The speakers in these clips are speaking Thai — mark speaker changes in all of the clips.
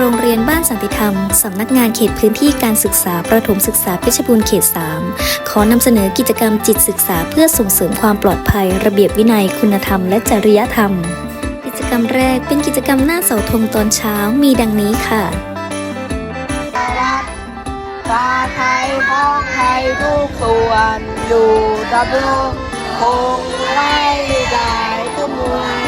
Speaker 1: โรงเรียนบ้านสันติธรรม สำนักงานเขตพื้นที่การศึกษาประถมศึกษาเพชรบูรณ์เขต 3 ขอนำเสนอกิจกรรมจิตศึกษาเพื่อส่งเสริมความปลอดภัย ระเบียบวินัยคุณธรรม และจริยธรรม กิจกรรมแรกเป็นกิจกรรมหน้าเสาธงตอนเช้ามีดังนี้ค่ะ
Speaker 2: ฟ้าไทยพ้องไทยทุกส่วนอยู่ดำรงคงไว้ได้ทุกมวล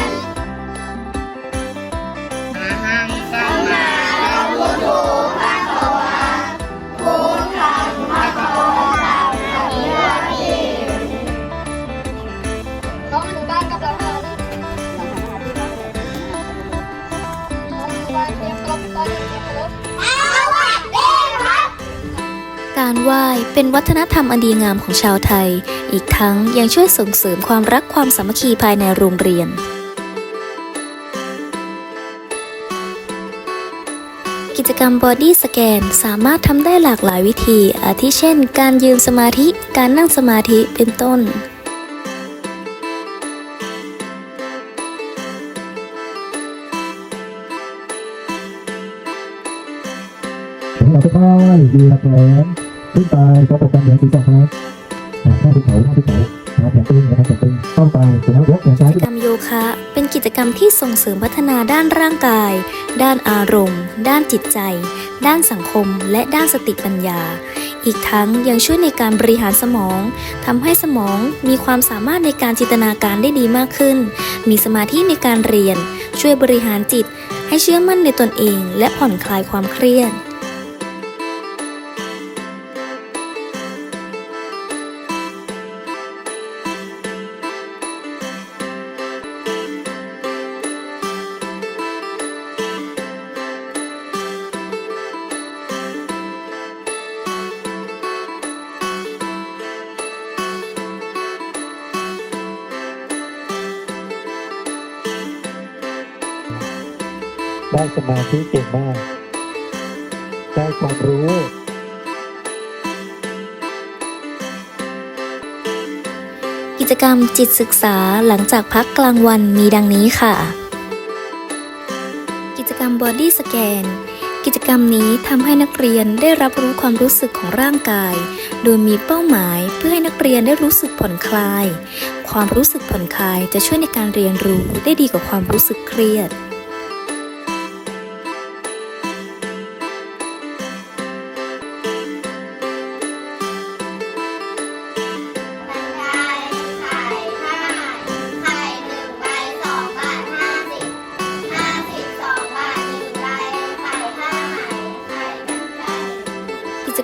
Speaker 3: การ
Speaker 1: ไหว้เป็นวัฒนธรรมอันดีงามของชาวไทย อีกทั้งยังช่วยส่งเสริมความรักความสามัคคีภายในโรงเรียน กิจกรรมบอดี้สแกนสามารถทำได้หลากหลายวิธี อาทิเช่น การยืนสมาธิ การนั่งสมาธิเป็นต้น
Speaker 4: เราค่อยๆดีละแขน ขึ้นไปกระปกกันเหนือศีรษะครับอ่าข้าภูเขาข้าภูเขานะครับแขนตึงนะครับแขนตึงเข้าไปเสร็จแล้วยกแขนซ้าย
Speaker 1: กิจกรรมโยคะ เป็นกิจกรรมที่ส่งเสริมพัฒนาด้านร่างกาย ด้านอารมณ์ ด้านจิตใจ ด้านสังคม และด้านสติปัญญา อีกทั้งยังช่วยในการบริหารสมองทำให้สมองมีความสามารถในการจินตนาการได้ดีมากขึ้น มีสมาธิในการเรียน ช่วยบริหารจิต ให้เชื่อมั่นในตนเอง และผ่อนคลายความเครียด
Speaker 4: ได้สมาธิเก่งมาก ได้ความรู้
Speaker 1: กิจกรรมจิตศึกษาหลังจากพักกลางวันมีดังนี้ค่ะ กิจกรรม Body Scan กิจกรรมนี้ทำให้นักเรียนได้รับรู้ความรู้สึกของร่างกาย โดยมีเป้าหมายเพื่อให้นักเรียนได้รู้สึกผ่อนคลาย ความรู้สึกผ่อนคลายจะช่วยในการเรียนรู้ได้ดีกว่าความรู้สึกเครียด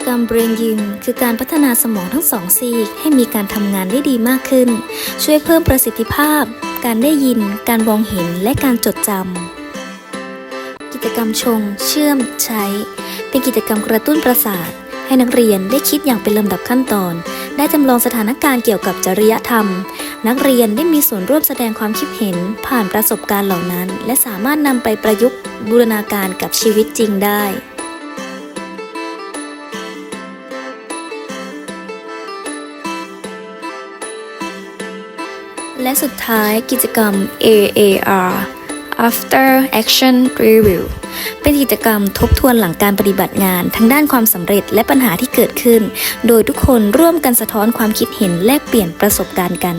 Speaker 1: กิจกรรม Brain Gym คือการพัฒนาสมองทั้งสองซีกให้มีการทำงานได้ดีมากขึ้น ช่วยเพิ่มประสิทธิภาพ การได้ยิน การมองเห็นและการจดจำกิจกรรมชง เชื่อม ใช้ เป็นกิจกรรมกระตุ้นประสาท ให้นักเรียนได้คิดอย่างเป็นลำดับขั้นตอน ได้จำลองสถานการณ์เกี่ยวกับจริยธรรม นักเรียนได้มีส่วนร่วมแสดงความคิดเห็น ผ่านประสบการณ์เหล่านั้น และสามารถนำไปประยุกต์บูรณาการกับชีวิตจริงได้ และสุดท้ายกิจกรรม AAR After Action Review เป็นกิจกรรมทบทวนหลังการปฏิบัติงานทั้งด้านความสำเร็จและปัญหาที่เกิดขึ้น โดยทุกคนร่วมกันสะท้อนความคิดเห็นแลกเปลี่ยนประสบการณ์กัน